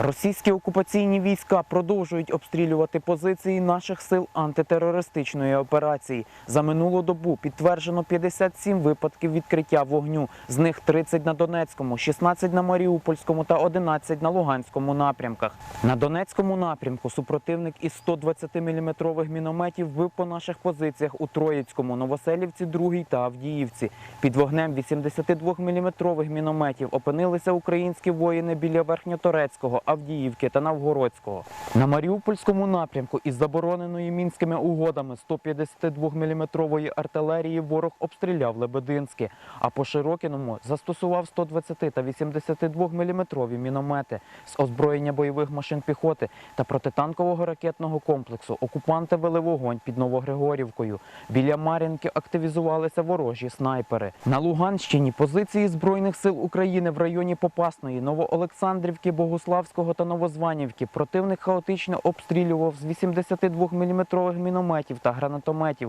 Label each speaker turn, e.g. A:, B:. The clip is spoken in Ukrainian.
A: Російські окупаційні війська продовжують обстрілювати позиції наших сил антитерористичної операції. За минулу добу підтверджено 57 випадків відкриття вогню. З них 30 на Донецькому, 16 на Маріупольському та 11 на Луганському напрямках. На Донецькому напрямку супротивник із 120-мм мінометів бив по наших позиціях у Троїцькому, Новоселівці, 2 та Авдіївці. Під вогнем 82-мм мінометів опинилися українські воїни біля Верхньоторецького, Авдіївки та Навгородського. На Маріупольському напрямку із забороненої мінськими угодами 152-мм артилерії ворог обстріляв Лебединське, а по Широкіному застосував 120 та 82-мм міномети з озброєння бойових машин піхоти та протитанкового ракетного комплексу. Окупанти вели вогонь під Новогригорівкою. Біля Мар'їнки активізувалися ворожі снайпери. На Луганщині позиції Збройних сил України в районі Попасної, Новоолександрівки, Богуславського та Новозванівки. Противник хаотично обстрілював з 82-мм мінометів та гранатометів